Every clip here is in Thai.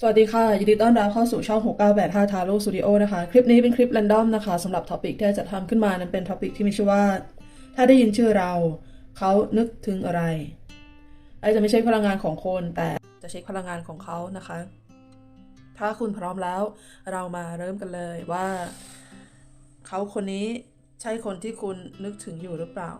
สวัสดีค่ะ ยินดีต้อนรับเข้าสู่ช่อง 6985 t a r o Studio นะคะ คลิปนี้เป็นคลิป r รนดอมนะคะสำหรับท็อปิกที่จะทำขึ้นมานั้นเป็นท็อปิกที่มีชื่อว่า ถ้าได้ยินชื่อเรา เขานึกถึงอะไรไอจะไม่ใช่พลังงานของคน แต่จะเช็คพลังงานของเขานะคะ ถ้าคุณพร้อมแล้ว เรามาเริ่มกันเลยว่า เขาคนนี้ใช่คนที่คุณนึกถึงอยู่หรือเปล่า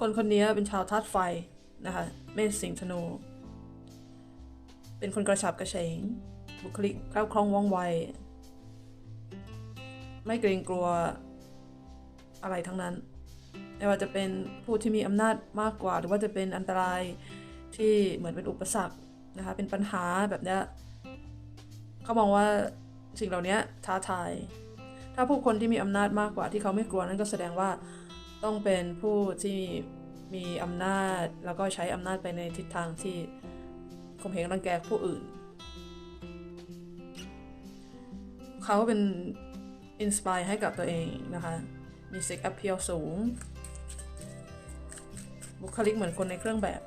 คนคนนี้เป็นชาวธาตุไฟนะคะเมษสิงห์ธนู เป็นคนกระฉับกระเฉง บุคลิกคล่าคล่องว่องไว ไม่เกรงกลัวอะไรทั้งนั้น ไม่ว่าจะเป็นผู้ที่มีอำนาจมากกว่า หรือว่าจะเป็นอันตรายที่เหมือนเป็นอุปสรรคนะคะ เป็นปัญหาแบบนี้เขามองว่าสิ่งเหล่านี้ท้าทาย ถ้าผู้คนที่มีอำนาจมากกว่าที่เขาไม่กลัวนั่นก็แสดงว่า ต้องเป็นผู้ที่มีอำนาจแล้วก็ใช้อำนาจไปในทิศทางที่ข่มเหงรังแกผู้อื่น เขาเป็นอินสปายให้กับตัวเองนะคะ มีเซ็กแอพเพียลสูง บุคลิกเหมือนคนในเครื่องแบบ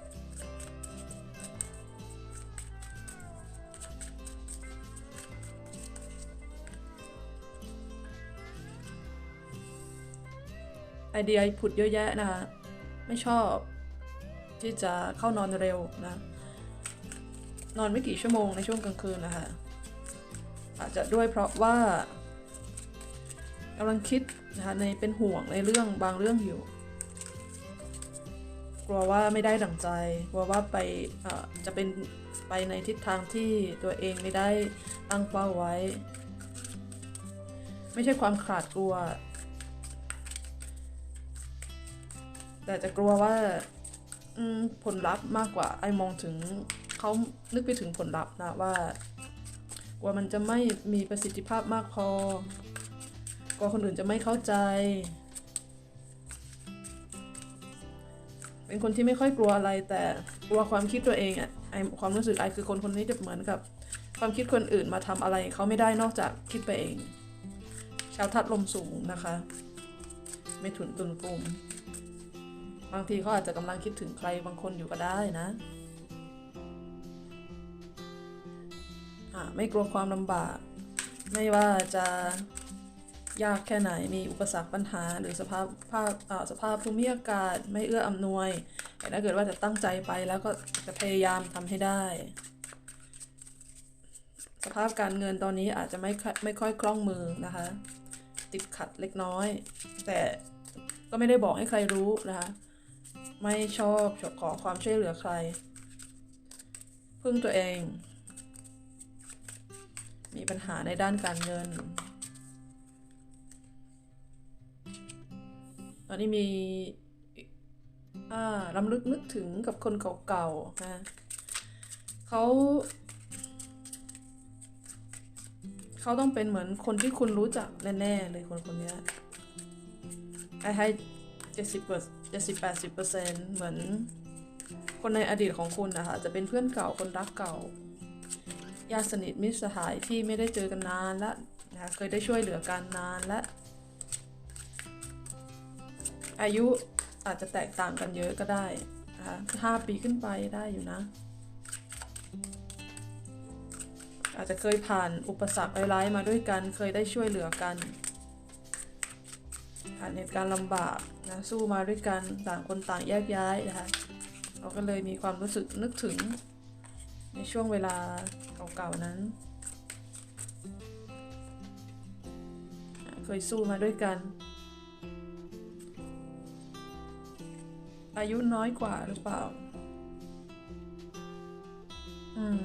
ไอเดียผุดเยอะแยะนะคะ ไม่ชอบที่จะเข้านอนเร็วนะ นอนไม่กี่ชั่วโมงในช่วงกลางคืนนะคะ อาจจะด้วยเพราะว่ากำลังคิดนะคะในเป็นห่วงในเรื่องบางเรื่องอยู่ กลัวว่าไม่ได้ดั่งใจ กลัวว่าไปเอ่อจะเป็นไปในทิศทางที่ตัวเองไม่ได้ตั้งเป้าไว้ ไม่ใช่ความขาดกลัว แต่จะกลัวว่าผลลัพธ์มากกว่าไอมองถึงเขานึกไปถึงผลลัพธ์นะว่ากลัวมันจะไม่มีประสิทธิภาพมากพอกลัวคนอื่นจะไม่เข้าใจ เป็นคนที่ไม่ค่อยกลัวอะไร แต่กลัวความคิดตัวเองอะไอความรู้สึกไอคือคนคนนี้จะเหมือนกับ ความคิดคนอื่นมาทำอะไรเขาไม่ได้นอกจากคิดไปเอง ชาวทัดลมสูงนะคะ ไม่ถุนตุนกลุ่ม บางทีเขาอาจจะกำลังคิดถึงใครบางคนอยู่ก็ได้นะไม่กลัวความลำบาก ไม่ว่าจะยากแค่ไหนมีอุปสรรคปัญหา หรือสภาพภาพสภาพภูมิอากาศไม่เอื้ออำนวยแต่ถ้าเกิดว่าจะตั้งใจไปแล้วก็จะพยายามทำให้ได้ สภาพการเงินตอนนี้อาจจะไม่ไม่ค่อยคล่องมือนะคะ ติดขัดเล็กน้อย แต่ก็ไม่ได้บอกให้ใครรู้นะคะ ไม่ชอบขอความช่วยเหลือใคร พึ่งตัวเอง มีปัญหาในด้านการเงิน ตอนนี้มีอ่าลำลึกนึกถึงกับคนเก่าๆนะเขาเขาต้องเป็นเหมือนคนที่คุณรู้จักแน่ๆเลยคนคนนี้ไอให้เจ็ดสิบเปอร์ เจ็ดสิบแปดสิบเปอร์เซ็นต์เหมือนคนในอดีตของคุณนะคะจะเป็นเพื่อนเก่าคนรักเก่าญาติสนิทมิตรสหายที่ไม่ได้เจอกันนานและนะคะเคยได้ช่วยเหลือกันนานและ อายุอาจจะแตกต่างกันเยอะก็ได้นะคะห้าปีขึ้นไปได้อยู่นะ อาจจะเคยผ่านอุปสรรคร้ายๆมาด้วยกัน เคยได้ช่วยเหลือกัน ผ่านเหตุการณ์ลำบากนะสู้มาด้วยกันต่างคนต่างแยกย้ายนะคะเราก็เลยมีความรู้สึกนึกถึงในช่วงเวลาเก่าๆนั้น เคยสู้มาด้วยกัน อายุน้อยกว่าหรือเปล่า อืม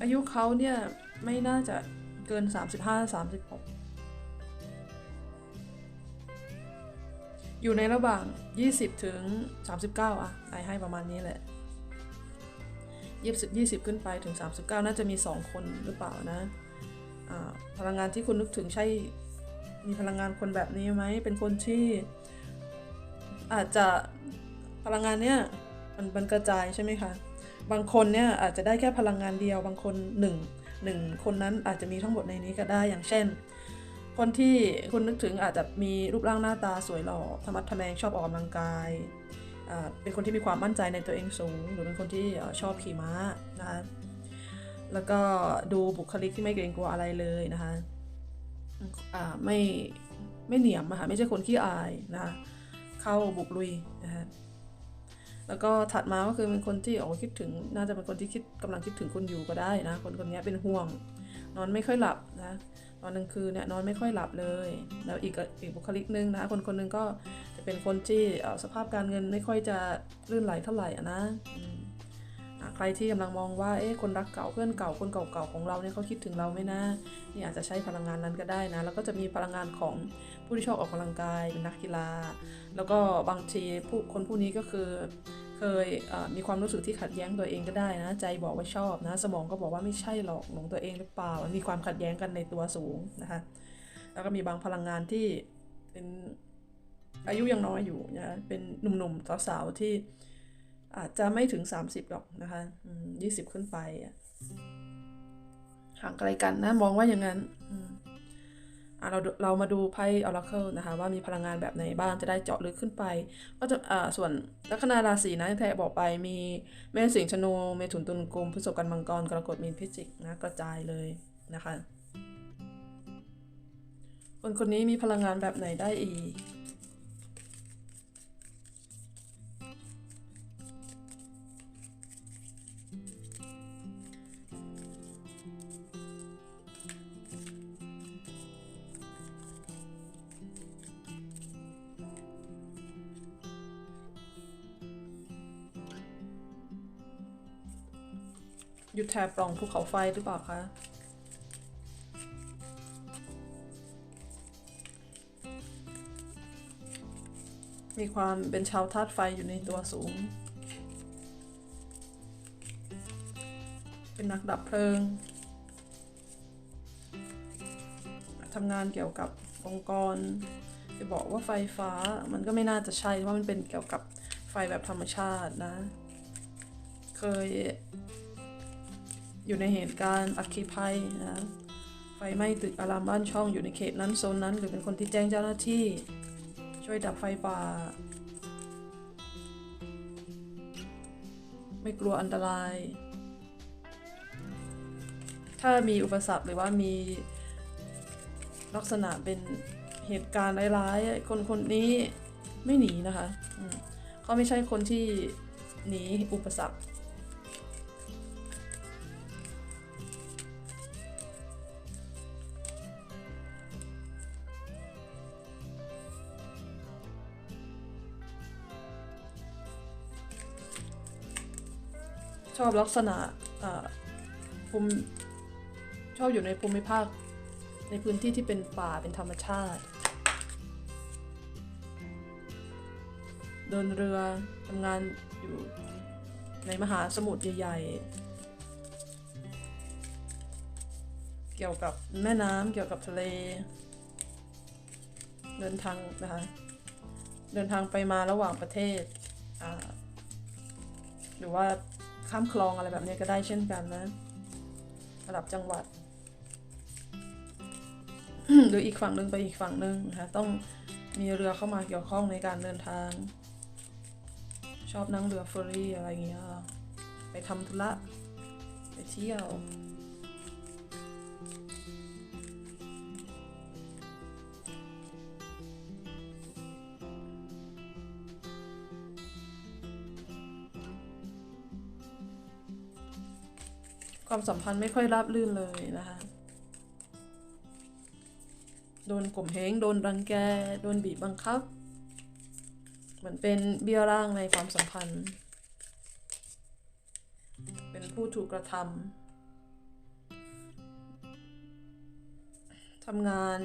อายุเขาเนี่ย ไม่น่าจะเกิน 35 อยู่ในระหว่าง 20 ถึง 39 อะไอให้ประมาณนี้แหละ 20 20 ขึ้นไปถึง 39 น่าจะมี 2 คนหรือเปล่านะพลังงานที่คุณนึกถึงใช่ มีพลังงานคนแบบนี้ไหม เป็นคนที่อาจจะพลังงานเนี้ยมันมันกระจายใช่ไหมคะ บางคนเนี่ยอาจจะได้แค่พลังงานเดียว บางคนหนึ่งหนึ่งคนนั้นอาจจะมีทั้งหมดในนี้ก็ได้ อย่างเช่น คนที่คุณนึกถึงอาจจะมีรูปร่างหน้าตาสวยหล่อธรรมะทะแมงชอบออกกำลังกายเป็นคนที่มีความมั่นใจในตัวเองสูง หรือเป็นคนที่ชอบขี่ม้านะคะแล้วก็ดูบุคลิกที่ไม่เกรงกลัวอะไรเลยนะคะอ่าไม่ไม่เหนียมอะคะไม่ใช่คนขี้อายนะคะเข้าบุกลุยนะคะแล้วก็ถัดมาก็คือเป็นคนที่โอ้คิดถึงน่าจะเป็นคนที่คิดกำลังคิดถึงคุณอยู่ก็ได้นะคนคนนี้เป็นห่วง นอนไม่ค่อยหลับนะ ตอนกลางคืนเนี่ยนอนไม่ค่อยหลับเลย แล้วอีกอีกบุคลิกนึงนะคนคนหนึงก็จะเป็นคนที่สภาพการเงินไม่ค่อยจะลื่นไหลเท่าไหร่อะนะอืมอะใครที่กำลังมองว่าเอ๊ะคนรักเก่าเพื่อนเก่าคนเก่าๆของเราเนี่ยเขาคิดถึงเราไหมนะนี่อาจจะใช้พลังงานนั้นก็ได้นะ แล้วก็จะมีพลังงานของผู้ที่ชอบออกกำลังกายเป็นนักกีฬา แล้วก็บางทีผู้คนผู้นี้ก็คือ เคยมีความรู้สึกที่ขัดแย้งตัวเองก็ได้นะ ใจบอกว่าชอบนะ สมองก็บอกว่าไม่ใช่หรอกหลงตัวเองหรือเปล่ามีความขัดแย้งกันในตัวสูงนะคะแล้วก็มีบางพลังงานที่เป็นอายุยังน้อยอยู่นะเป็นหนุ่มๆสาวๆที่อาจจะไม่ถึง 30หรอกนะคะยี่สิบขึ้นไปห่างไกลกันนะมองว่าอย่างนั้น เราเรามาดูไพ่ออราเคิลนะคะ ว่ามีพลังงานแบบไหนบ้างจะได้เจาะลึกขึ้นไป ก็จะอ่าส่วนลัคนาราศีนะที่แทบอกไปมีเมษสิงห์ธนูเมถุนตุลกุมพฤษภกันมังกรกรกฎมีนพิจิกนะกระจายเลยนะคะ คนคนนี้มีพลังงานแบบไหนได้อีก อยู่แถบปล่องภูเขาไฟหรือเปล่าคะ มีความเป็นชาวธาตุไฟอยู่ในตัวสูง เป็นนักดับเพลิง ทำงานเกี่ยวกับองค์กรจะบอกว่าไฟฟ้ามันก็ไม่น่าจะใช่เพราะมันเป็นเกี่ยวกับไฟแบบธรรมชาตินะ เคย อยู่ในเหตุการณ์อัคคีภัยนะไฟไหม้ตึกอารามบ้านช่องอยู่ในเขตนั้นโซนนั้น หรือเป็นคนที่แจ้งเจ้าหน้าที่ ช่วยดับไฟป่า ไม่กลัวอันตราย ถ้ามีอุปสรรคหรือว่ามีลักษณะเป็นเหตุการณ์ร้ายๆ คนคนนี้ไม่หนีนะคะ เขาไม่ใช่คนที่หนีอุปสรรค ชอบลักษณะภูมิชอบอยู่ในภูมิภาค ในพื้นที่ที่เป็นป่าเป็นธรรมชาติ เดินเรือทำงานอยู่ในมหาสมุทรใหญ่ๆ เกี่ยวกับแม่น้ำเกี่ยวกับทะเล เดินทางนะคะเดินทางไปมาระหว่างประเทศ หรือว่า ข้ามคลองอะไรแบบนี้ก็ได้เช่นกันนะระดับจังหวัดหรืออีกฝั่งหนึ่งไปอีกฝั่งหนึ่งนะคะ ต้องมีเรือเข้ามาเกี่ยวข้องในการเดินทาง ชอบนั่งเรือเฟอร์รี่อะไรอย่างเงี้ยไปทำธุระ ไปเที่ยว ความสัมพันธ์ไม่ค่อยราบรื่นเลยนะคะ โดนข่มเหงโดนรังแก โดนบีบบังคับ เหมือนเป็นเบี้ยร่างในความสัมพันธ์ เป็นผู้ถูกกระทำทำงาน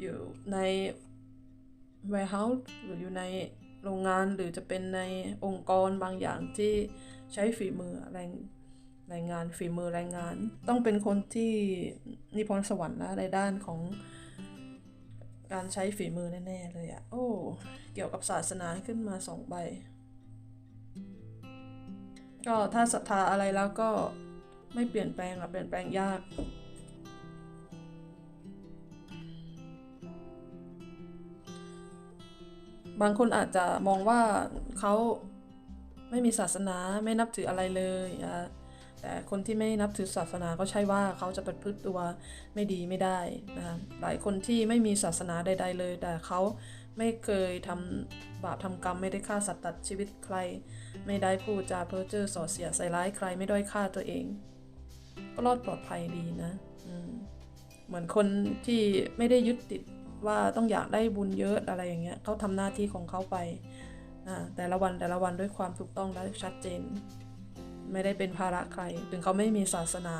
อยู่ใน warehouse หรืออยู่ในโรงงานหรือจะเป็นในองค์กรบางอย่างที่ใช้ฝีมือแรง แรงงานฝีมือแรงงาน ต้องเป็นคนที่มีพรสวรรค์นะในด้านของการใช้ฝีมือแน่ๆเลยอะโอ้ เกี่ยวกับศาสนาขึ้นมาสองใบ ก็ถ้าศรัทธาอะไรแล้วก็ไม่เปลี่ยนแปลงอะเปลี่ยนแปลงยากบางคนอาจจะมองว่าเขาไม่มีศาสนาไม่นับถืออะไรเลยนะ แต่คนที่ไม่นับถือศาสนาก็ใช่ว่าเขาจะประพฤติตัวไม่ดีไม่ได้นะหลายคนที่ไม่มีศาสนาใด ๆ เลย แต่เขาไม่เคยทำบาปทำกรรมไม่ได้ฆ่าสัตว์ตัดชีวิตใคร ไม่ได้พูดจาเพ้อเจ้อส่อเสียใส่ร้ายใครไม่ด้อยค่าตัวเอง ก็รอดปลอดภัยดีนะเหมือนคนที่ไม่ได้ยึดติดว่าต้องอยากได้บุญเยอะอะไรอย่างเงี้ยเขาทำหน้าที่ของเขาไปแต่ละวันแต่ละวันด้วยความถูกต้องและชัดเจน ไม่ได้เป็นภาระใคร ถึงเขาไม่มีศาสนา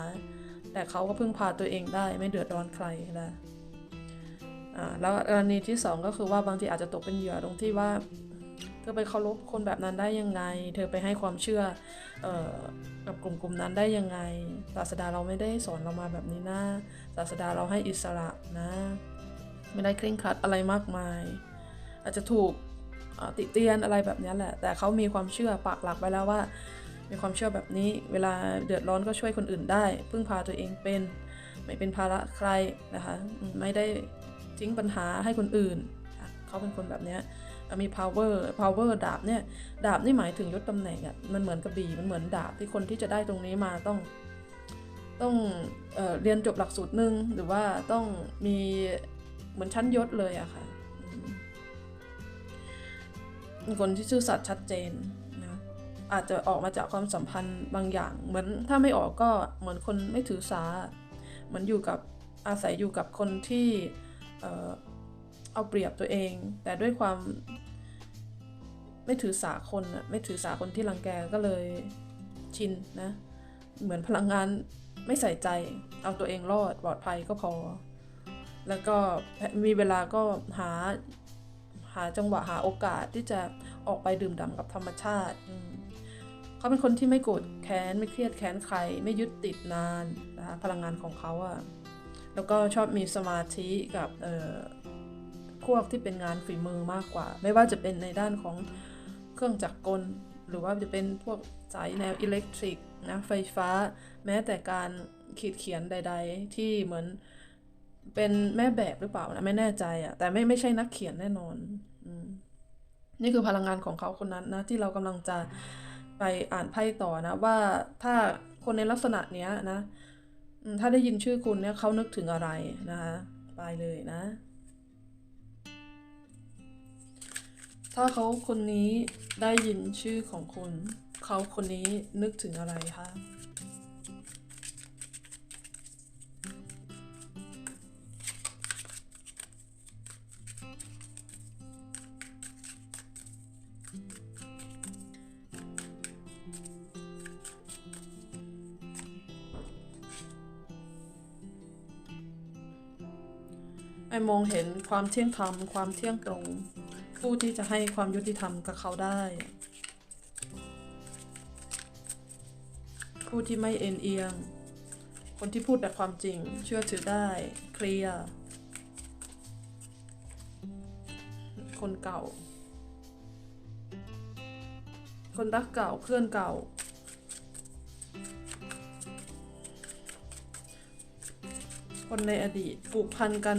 แต่เขาก็พึ่งพาตัวเองได้ไม่เดือดร้อนใครนะอ่าแล้วกรณีที่สองก็คือว่าบางทีอาจจะตกเป็นเหยื่อตรงที่ว่าเธอไปเคารพคนแบบนั้นได้ยังไง เธอไปให้ความเชื่อเออกับกลุ่มกลุ่มนั้นได้ยังไง ศาสดาเราไม่ได้สอนเรามาแบบนี้นะ ศาสดาเราให้อิสระนะ ไม่ได้เคร่งครัดอะไรมากมาย อาจจะถูกติเตียนอะไรแบบนี้แหละ แต่เขามีความเชื่อปักหลักไว้แล้วว่า มีความเชื่อแบบนี้ เวลาเดือดร้อนก็ช่วยคนอื่นได้ พึ่งพาตัวเองเป็น ไม่เป็นภาระใครนะคะ ไม่ได้ทิ้งปัญหาให้คนอื่น เขาเป็นคนแบบนี้มี power power ดาบเนี่ย ดาบนี่หมายถึงยศตำแหน่งอะ่ะ มันเหมือนกระบี่ มันเหมือนดาบที่คนที่จะได้ตรงนี้มาต้องต้องเออเรียนจบหลักสูตรหนึ่งหรือว่าต้องมีเหมือนชั้นยศเลยอะค่ะ คนที่ซื่อสัตย์ชัดเจน อาจจะออกมาจากความสัมพันธ์บางอย่าง เหมือนถ้าไม่ออกก็เหมือนคนไม่ถือสา เหมือนอยู่กับอาศัยอยู่กับคนที่เอาเปรียบตัวเอง แต่ด้วยความไม่ถือสาคนอะไม่ถือสาคนที่รังแกก็เลยชินนะ เหมือนพลังงานไม่ใส่ใจ เอาตัวเองรอดปลอดภัยก็พอ แล้วก็มีเวลาก็หาหาจังหวะหาโอกาสที่จะออกไปดื่มด่ำกับธรรมชาติ เขาเป็นคนที่ไม่โกรธแค้นไม่เครียดแค้นใคร ไม่ยึดติดนานนะคะพลังงานของเขาอะแล้วก็ชอบมีสมาธิกับเอ่อพวกที่เป็นงานฝีมือมากกว่า ไม่ว่าจะเป็นในด้านของเครื่องจักรกล หรือว่าจะเป็นพวกสายแนวอิเล็กทริกนะไฟฟ้า แม้แต่การขีดเขียนใด ๆ ที่เหมือนเป็นแม่แบบหรือเปล่านะไม่แน่ใจอะแต่ไม่ไม่ใช่นักเขียนแน่นอนอนี่คือพลังงานของเขาคนนั้นนะที่เรากำลังจะ ไปอ่านไพ่ต่อนะ ว่าถ้าคนในลักษณะเนี้ยนะอืมถ้าได้ยินชื่อคุณเนี่ยเขานึกถึงอะไรนะคะ ไปเลยนะ ถ้าเขาคนนี้ได้ยินชื่อของคุณ เขาคนนี้นึกถึงอะไรคะ ไอมองเห็นความเที่ยงธรรม ความเที่ยงตรง ผู้ที่จะให้ความยุติธรรมกับเขาได้ ผู้ที่ไม่เอ็นเอียง คนที่พูดแต่ความจริง เชื่อถือได้ เคลียร์ คนเก่า คนรักเก่าเพื่อนเก่าคนในอดีตผูกพันกัน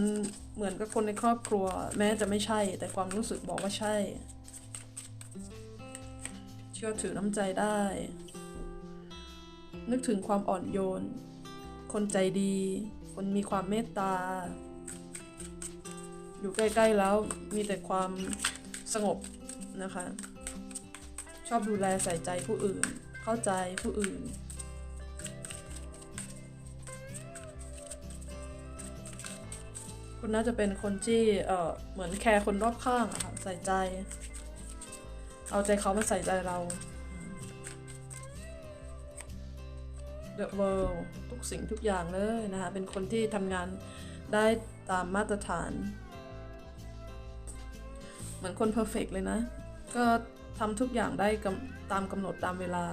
เหมือนกับคนในครอบครัว แม้จะไม่ใช่ แต่ความรู้สึกบอกว่าใช่ เชื่อถือน้ำใจได้ นึกถึงความอ่อนโยน คนใจดี คนมีความเมตตา อยู่ใกล้ๆแล้วมีแต่ความสงบนะคะ ชอบดูแลใส่ใจผู้อื่น เข้าใจผู้อื่น คุณน่าจะเป็นคนที่เออเหมือนแคร์คนรอบข้างอะค่ะใส่ใจ เอาใจเขามาใส่ใจเรา The world ทุกสิ่งทุกอย่างเลยนะคะ เป็นคนที่ทำงานได้ตามมาตรฐาน เหมือนคนเพอร์เฟกเลยนะ ก็ทำทุกอย่างได้ตามกำหนดตามเวลา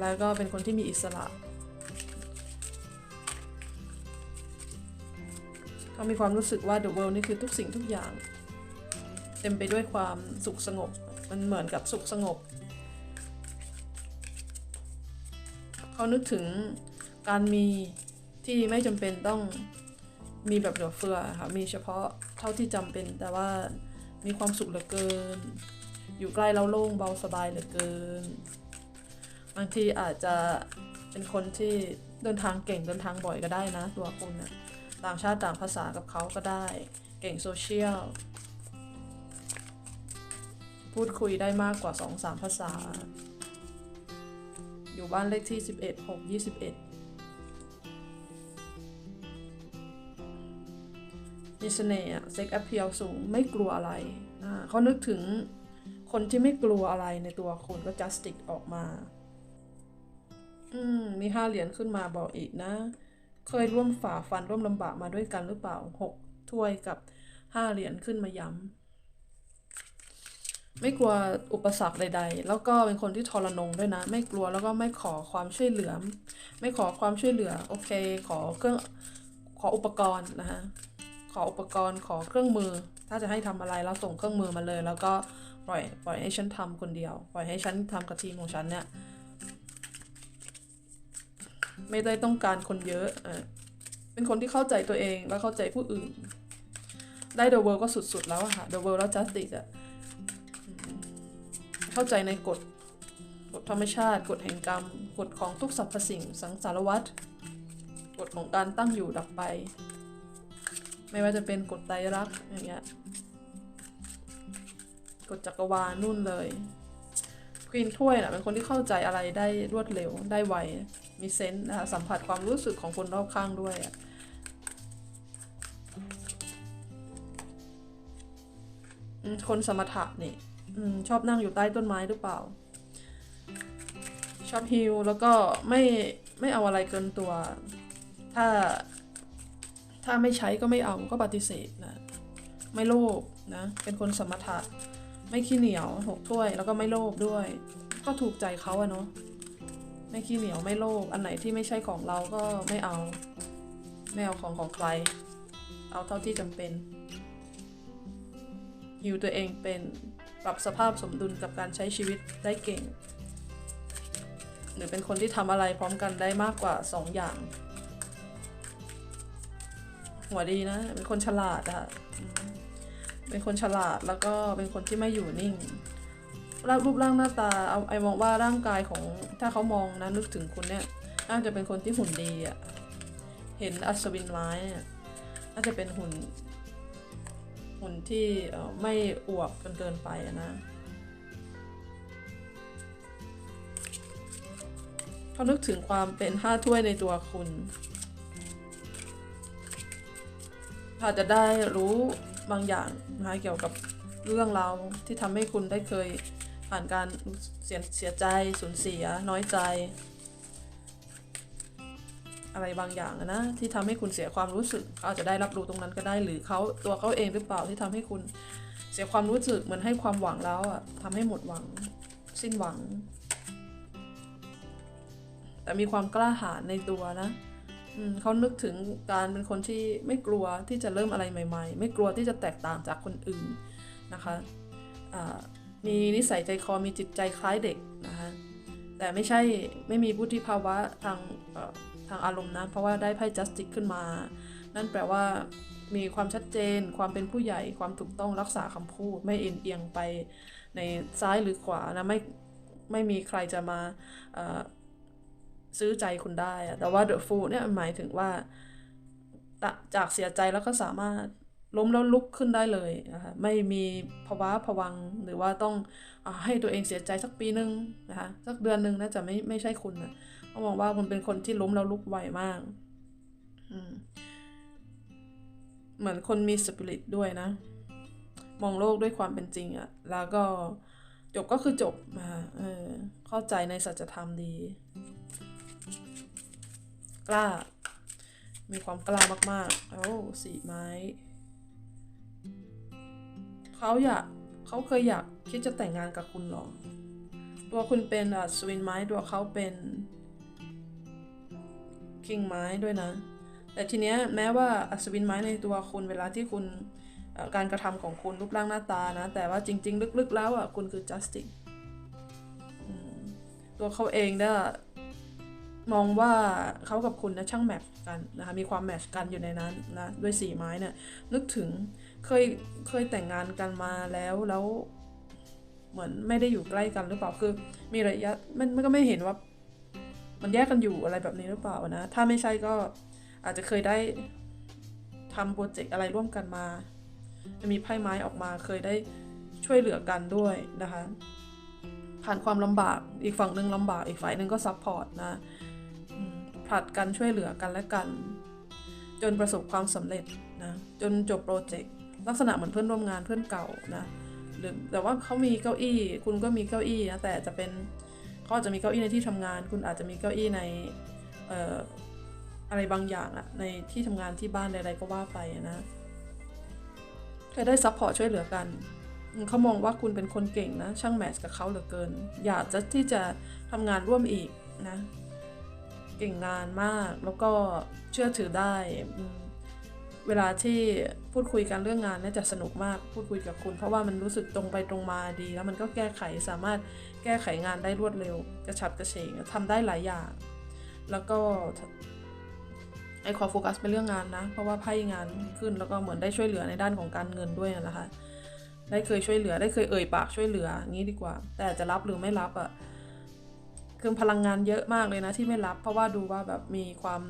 แล้วก็เป็นคนที่มีอิสระ เขามีความรู้สึกว่า the world นี่คือทุกสิ่งทุกอย่าง เต็มไปด้วยความสุขสงบ มันเหมือนกับสุขสงบ เขานึกถึงการมีที่ไม่จำเป็นต้องมีแบบเหลือเฟือค่ะ มีเฉพาะเท่าที่จำเป็น แต่ว่ามีความสุขเหลือเกิน อยู่ใกล้แล้วโล่งเบาสบายเหลือเกิน บางทีอาจจะเป็นคนที่เดินทางเก่งเดินทางบ่อยก็ได้นะ ตัวคุณนะ ต่างชาติต่างภาษากับเขาก็ได้ เก่งโซเชียล พูดคุยได้มากกว่า 2-3 ภาษา อยู่บ้านเลขที่ 11 6 21มีเสน่ห์เซ็กแอ p เพียลสูงไม่กลัวอะไรเขานึกถึงคนที่ไม่กลัวอะไรในตัวคุณก็ justice ออกมา อืม มีห้าเหรียญขึ้นมาบอกอีกนะ เคยร่วมฝ่าฟันร่วมลำบากมาด้วยกันหรือเปล่าหกถ้วยกับห้าเหรียญขึ้นมาย้ำ ไม่กลัวอุปสรรคใด ๆ แล้วก็เป็นคนที่ทรนงด้วยนะ ไม่กลัวแล้วก็ไม่ขอความช่วยเหลือ ไม่ขอความช่วยเหลือ โอเค ขอเครื่อง ขออุปกรณ์นะฮะขออุปกรณ์ ขอเครื่องมือ ถ้าจะให้ทำอะไรเราส่งเครื่องมือมาเลย แล้วก็ปล่อย ปล่อยให้ฉันทำคนเดียว ปล่อยให้ฉันทำกับทีมของฉันเนี่ย ไม่ได้ต้องการคนเยอะอะเป็นคนที่เข้าใจตัวเองและเข้าใจผู้อื่น ได้ The World ก็สุด ๆ แล้วอะค่ะ The World แล้ว Justice อะเข้าใจในกฎกฎธรรมชาติกฎแห่งกรรมกฎของทุกสรรพสิ่งสังสารวัฏกฎของการตั้งอยู่ดับไป ไม่ว่าจะเป็นกฎไตรลักษณ์อย่างเงี้ยกฎจักรวาลนู่นเลยควีนถ้วยน่ะเป็นคนที่เข้าใจอะไรได้รวดเร็วได้ไว มีเซนส์นะคะสัมผัสความรู้สึกของคนรอบข้างด้วยอะคนสมถะนี่ชอบนั่งอยู่ใต้ต้นไม้หรือเปล่า ชอบฮิลแล้วก็ไม่ไม่เอาอะไรเกินตัว ถ้า ถ้าไม่ใช้ก็ไม่เอาก็ปฏิเสธนะ ไม่โลภนะ เป็นคนสมถะ ไม่ขี้เหนียวหกถ้วย แล้วก็ไม่โลภด้วย ก็ถูกใจเขาอะเนาะ ไม่ขี้เหนียวไม่โลภอันไหนที่ไม่ใช่ของเราก็ไม่เอา ไม่เอาของของใคร เอาเท่าที่จำเป็นฮิวตัวเองเป็นปรับสภาพสมดุลกับการใช้ชีวิตได้เก่ง หรือเป็นคนที่ทำอะไรพร้อมกันได้มากกว่าสองอย่าง หัวดีนะ เป็นคนฉลาดอะเป็นคนฉลาดแล้วก็เป็นคนที่ไม่อยู่นิ่ง ร่างรูปร่างหน้าตาเอาไอมองว่าร่างกายของถ้าเขามองนะนึกถึงคุณเนี่ยน่าจะเป็นคนที่หุ่นดีอะเห็นอัศวินไม้เนี่ยน่าจะเป็นหุ่น หุ่นที่ไม่อวบจนเกินไปนะเขานึกถึงความเป็นห้าถ้วยในตัวคุณอาจจะได้รู้บางอย่างนะคะเกี่ยวกับเรื่องราวที่ทำให้คุณได้เคย ผ่านการเสียเสียใจสูญเสียน้อยใจ อะไรบางอย่างนะที่ทำให้คุณเสียความรู้สึกเขาอาจจะได้รับรู้ตรงนั้นก็ได้หรือเขาตัวเขาเองหรือเปล่าที่ทำให้คุณเสียความรู้สึกเหมือนให้ความหวังแล้วอะทำให้หมดหวัง สิ้นหวัง แต่มีความกล้าหาญในตัวนะเขานึกถึงการเป็นคนที่ไม่กลัวที่จะเริ่มอะไรใหม่ ๆ ไม่กลัวที่จะแตกต่างจากคนอื่นนะคะอ่า มีนิสัยใจคอมีจิตใจคล้ายเด็กนะคะแต่ไม่ใช่ไม่มีวุฒิภาวะทางทางอารมณ์นะเพราะว่าได้ไพ่ justice ขึ้นมา นั่นแปลว่ามีความชัดเจน ความเป็นผู้ใหญ่ ความถูกต้องรักษาคำพูด ไม่เอ็นเอียงไปในซ้ายหรือขวานะไม่ไม่มีใครจะมาซื้อใจคุณได้แต่ว่า the fool เนี่ยหมายถึงว่าจากเสียใจแล้วก็สามารถ ล้มแล้วลุกขึ้นได้เลยนะคะไม่มีภาวะผวังหรือว่าต้องอให้ตัวเองเสียใจสักปีนึงนะคะสักเดือนนึงน่าจะไม่ไม่ใช่คุณนะเขามองว่าคุณเป็นคนที่ล้มแล้วลุกไวมากเหมือนคนมีสปิริตด้วยนะ มองโลกด้วยความเป็นจริงอะแล้วก็จบก็คือจบมาเออเข้าใจในสัจธรรมดี กล้า มีความกล้ามากๆ โอ้สีไม้ เขาอยากเขาเคยอยากคิดจะแต่งงานกับคุณหรอ ตัวคุณเป็นสวินไม้ตัวเขาเป็นคิงไม้ด้วยนะ แต่ทีเนี้ยแม้ว่าอัศวินไม้ในตัวคุณเวลาที่คุณการกระทำของคุณรูปร่างหน้าตานะ แต่ว่าจริง ๆ ลึกๆ แล้วอะคุณคือ justice อืมตัวเขาเองเนี่ยมองว่าเขากับคุณนะช่างแมทช์กันนะคะมีความแมทช์กันอยู่ในนั้นนะด้วยสีไม้เนี่ยนึกถึง เคยเคยแต่งงานกันมาแล้วแล้วเหมือนไม่ได้อยู่ใกล้กันหรือเปล่าคือ มีระยะมันมันก็ไม่เห็นว่า มันแยกกันอยู่อะไรแบบนี้หรือเปล่านะถ้าไม่ใช่ก็อาจจะเคยได้ทำโปรเจกต์อะไรร่วมกันมามีไพ่ไม้ออกมาเคยได้ช่วยเหลือกันด้วยนะคะ ผ่านความลำบากอีกฝั่งหนึ่งลำบากอีกฝ่ายหนึ่งก็ซัพพอร์ตนะผลัดกันช่วยเหลือกันและกัน จนประสบความสำเร็จนะจนจบโปรเจกต์ ลักษณะเหมือนเพื่อนร่วมงานเพื่อนเก่านะหรือแต่ว่าเขามีเก้าอี้ คุณก็มีเก้าอี้นะแต่จะเป็นเขาอาจจะมีเก้าอี้ในที่ทำงาน คุณอาจจะมีเก้าอี้ในเอ่ออะไรบางอย่างอะในที่ทำงานที่บ้านใดๆก็ว่าไปอะนะเคยได้ซัพพอร์ตช่วยเหลือกันเขามองว่าคุณเป็นคนเก่งนะ ช่างแมทช์กับเขาเหลือเกิน อยากจะที่จะทำงานร่วมอีกนะ เก่งงานมากแล้วก็เชื่อถือได้ เวลาที่พูดคุยกันเรื่องงานเนี่ยจะสนุกมากพูดคุยกับคุณ เพราะว่ามันรู้สึกตรงไปตรงมาดี แล้วมันก็แก้ไขสามารถแก้ไขงานได้รวดเร็ว กระชับกระเฉงทำได้หลายอย่าง แล้วก็ไอขอโฟกัสเป็นเรื่องงานนะ เพราะว่าไพ่งานขึ้นแล้วก็เหมือนได้ช่วยเหลือในด้านของการเงินด้วยนะคะ ได้เคยช่วยเหลือได้เคยเอ่ยปากช่วยเหลืองนี้ดีกว่า แต่จะรับหรือไม่รับอะ่ะคือพลังงานเยอะมากเลยนะที่ไม่รับ เพราะว่าดูว่าแบบมีความ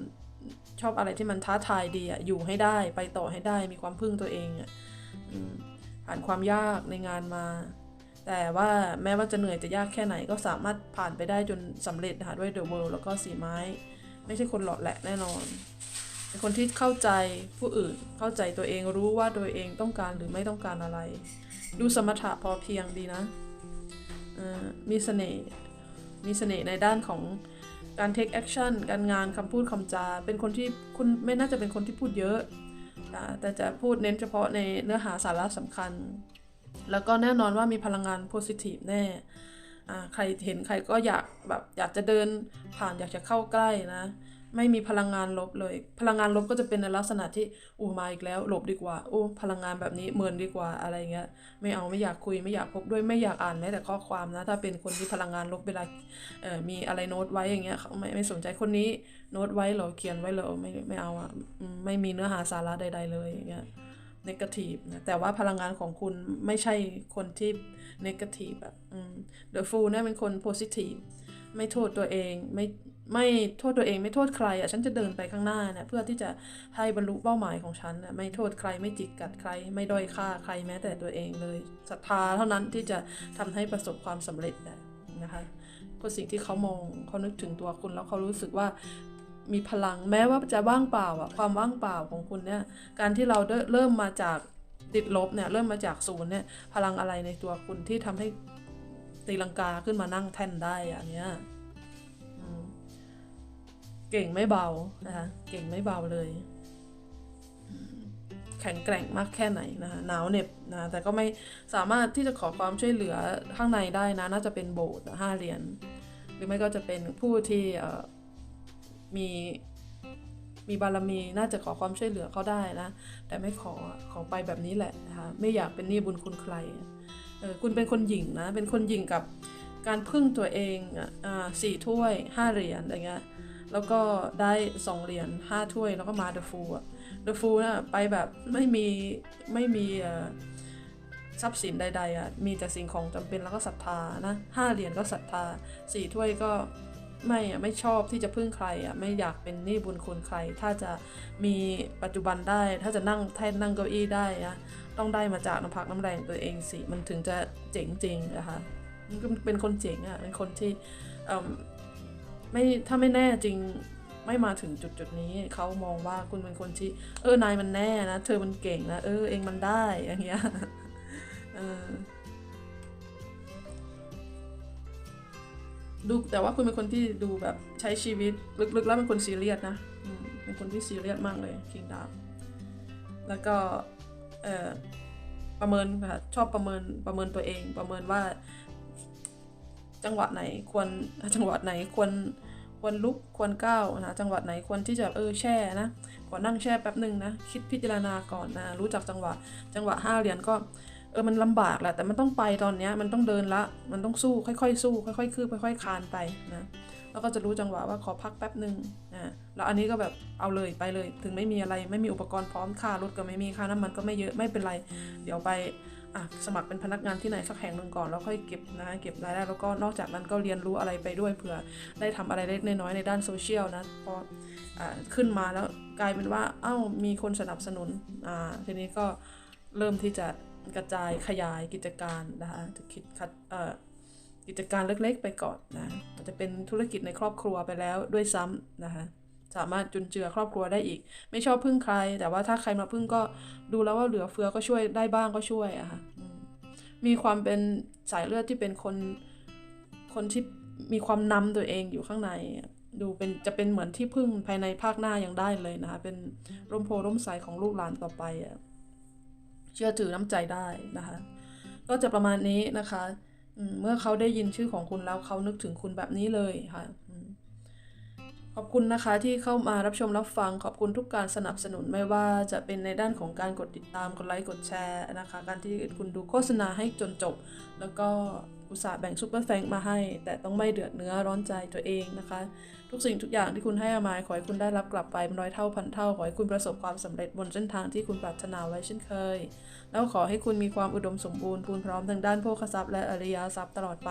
ชอบอะไรที่มันท้าทายดีอะอยู่ให้ได้ไปต่อให้ได้มีความพึ่งตัวเองอะผ่านความยากในงานมา แต่ว่าแม้ว่าจะเหนื่อยจะยากแค่ไหนก็สามารถผ่านไปได้จนสำเร็จนะคะด้วย The World แล้วก็สีไม้ ไม่ใช่คนหลอดแหละแน่นอนเป็นคนที่เข้าใจผู้อื่นเข้าใจตัวเองรู้ว่าตัวเองต้องการหรือไม่ต้องการอะไร ดูสมถะพอเพียงดีนะมีเสน่ห์มีเสน่ห์ในด้านของ การ take action การงานคำพูดคำจา เป็นคนที่คุณไม่น่าจะเป็นคนที่พูดเยอะ แต่จะพูดเน้นเฉพาะในเนื้อหาสาระสำคัญ แล้วก็แน่นอนว่ามีพลังงานโพซิทีฟแน่ใครเห็นใครก็อยากแบบอยากจะเดินผ่านอยากจะเข้าใกล้นะ ไม่มีพลังงานลบเลย พลังงานลบก็จะเป็นในลักษณะที่อู้มาอีกแล้วหลบดีกว่าโอ้พลังงานแบบนี้เมินดีกว่าอะไรเงี้ย ไม่เอาไม่อยากคุยไม่อยากพบด้วยไม่อยากอ่านแม้แต่ข้อความนะ ถ้าเป็นคนที่พลังงานลบเวลาเอ่อมีอะไรโน้ตไว้อย่างเงี้ยเขาไม่ไม่สนใจคนนี้โน้ตไว้เหรอเขียนไว้เหรอไม่ไม่เอาอะไม่มีเนื้อหาสาระใด ๆ เลยอย่างเงี้ยนกาทีฟนะแต่ว่าพลังงานของคุณไม่ใช่คนที่นกาทีฟแบบเดอะฟูเนี่ยเป็นคนโพซิทีฟไม่โทษตัวเองไม่ ไม่โทษตัวเองไม่โทษใครอะฉันจะเดินไปข้างหน้าเนี่ยเพื่อที่จะให้บรรลุเป้าหมายของฉันน่ะไม่โทษใครไม่จิกกัดใคร ไม่ด้อยค่าใครแม้แต่ตัวเองเลยศรัทธาเท่านั้นที่จะทำให้ประสบความสำเร็จนะนะคะคือสิ่งที่เขามองเขานึกถึงตัวคุณแล้วเขารู้สึกว่ามีพลังแม้ว่าจะว่างเปล่าอะความว่างเปล่าของคุณเนี่ยการที่เราเริ่มมาจากติดลบเนี่ยเริ่มมาจากศูนย์เนี่ยพลังอะไรในตัวคุณที่ทำให้ตีลังกาขึ้นมานั่งแท่นได้อะเนี้ย เก่งไม่เบานะคะเก่งไม่เบาเลย แข็งแกร่งมากแค่ไหนนะคะหนาวเหน็บนะแต่ก็ไม่สามารถที่จะขอความช่วยเหลือข้างในได้นะ น่าจะเป็นโบสถ์ห้าเหรียญหรือไม่ก็จะเป็นผู้ที่มีมีบารมีน่าจะขอความช่วยเหลือเขาได้นะ แต่ไม่ขอขอไปแบบนี้แหละนะคะไม่อยากเป็นหนี้บุญคุณใครเออคุณเป็นคนหญิงนะ เป็นคนหญิงกับการพึ่งตัวเองอ่าสี่ถ้วยห้าเหรียญอะไรเงี้ย แล้วก็ได้สองเหรียญห้าถ้วยแล้วก็มาเดอะฟูอะเดอะฟูลน่ะไปแบบไม่มีไม่มีทรัพย์สินใดๆอะมีแต่สิ่งของจำเป็นแล้วก็ศรัทธานะห้าเหรียญก็ศรัทธาสี่ถ้วยก็ไม่อะไม่ชอบที่จะพึ่งใครอะไม่อยากเป็นหนี้บุญคุณใคร ถ้าจะมีปัจจุบันได้ ถ้าจะนั่งแท่นนั่งเก้าอี้ได้นะต้องได้มาจากน้ำพักน้ำแรงตัวเองสิมันถึงจะเจ๋งจริงนะคะมันเป็นคนเจ๋งอะเป็นคนที่อ่ม ไม่ถ้าไม่แน่จริงไม่มาถึงจุดจุดนี้เขามองว่าคุณเป็นคนที่ เออนายมันแน่นะ เธอมันเก่งนะ เออเองมันได้อย่างเงี้ยออดูแต่ว่าคุณเป็นคนที่ดูแบบใช้ชีวิตลึกๆแล้วเป็นคนซีเรียสนะเป็นคนที่ซีเรียสมากเลยคิงดาวแล้วก็เออประเมินค่ะชอบประเมินประเมินตัวเอง ประเมินว่า จังหวะไหนควรจังหวะไหนควรควรลุกควรก้าวนะจังหวะไหนควรที่จะเออแช่นะขอนั่งแช่แป๊บหนึ่งนะคิดพิจารณาก่อนนะรู้จักจังหวะจังหวะห้าเหรียญก็เออมันลำบากแหละแต่มันต้องไปตอนเนี้ยมันต้องเดินละ มันต้องสู้ค่อยๆสู้ค่อยๆคืบค่อยๆคานไปนะแล้วก็จะรู้จังหวะว่าขอพักแป๊บหนึ่งนะแล้วอันนี้ก็แบบเอาเลยไปเลย ถึงไม่มีอะไรไม่มีอุปกรณ์พร้อมค่ารถก็ไม่มีค่าน้ำมันก็ไม่เยอะไม่เป็นไร เดี๋ยวไป อะสมัครเป็นพนักงานที่ไหนสักแห่งหนึ่งก่อนแล้วค่อยเก็บนะเก็บรายได้แล้วก็นอกจากนั้นก็เรียนรู้อะไรไปด้วยเผื่อได้ทำอะไรเล็กน้อยในด้านโซเชียลนะพออ่าขึ้นมาแล้วกลายเป็นว่าเอ้ามีคนสนับสนุนอ่าทีนี้ก็เริ่มที่จะกระจายขยายกิจการนะคะจะคิดคัดเอ่อกิจการเล็กๆไปก่อนนะจะเป็นธุรกิจในครอบครัวไปแล้วด้วยซ้ำนะคะ สามารถจุนเจือครอบครัวได้อีก ไม่ชอบพึ่งใคร แต่ว่าถ้าใครมาพึ่งก็ดูแล้วว่าเหลือเฟือก็ช่วยได้บ้างก็ช่วยอะค่ะมีความเป็นสายเลือดที่เป็นคนคนที่มีความนำตัวเองอยู่ข้างใน ดูเป็นจะเป็นเหมือนที่พึ่งภายในภาคหน้ายังได้เลยนะคะเป็นร่มโพร่มใสของลูกหลานต่อไปอะเชื่อถือน้ำใจได้นะคะ ก็จะประมาณนี้นะคะเมื่อเขาได้ยินชื่อของคุณแล้วเขานึกถึงคุณแบบนี้เลยค่ะ ขอบคุณนะคะที่เข้ามารับชมรับฟังขอบคุณทุกการสนับสนุนไม่ว่าจะเป็นในด้านของการกดติดตามกดไลค์กดแชร์นะคะ การที่คุณดูโฆษณาให้จนจบ แล้วก็อุตส่าห์แบ่งซุปเปอร์แฟงมาให้ แต่ต้องไม่เดือดเนื้อร้อนใจตัวเองนะคะ ทุกสิ่งทุกอย่างที่คุณให้อามาขอให้คุณได้รับกลับไปเป็นร้อยเท่าพันเท่า ขอให้คุณประสบความสำเร็จบนเส้นทางที่คุณปรารถนาไว้เช่นเคย แล้วขอให้คุณมีความอุดมสมบูรณ์พูนพร้อมทางด้านโภคทรัพย์และอริยทรัพย์ตลอดไป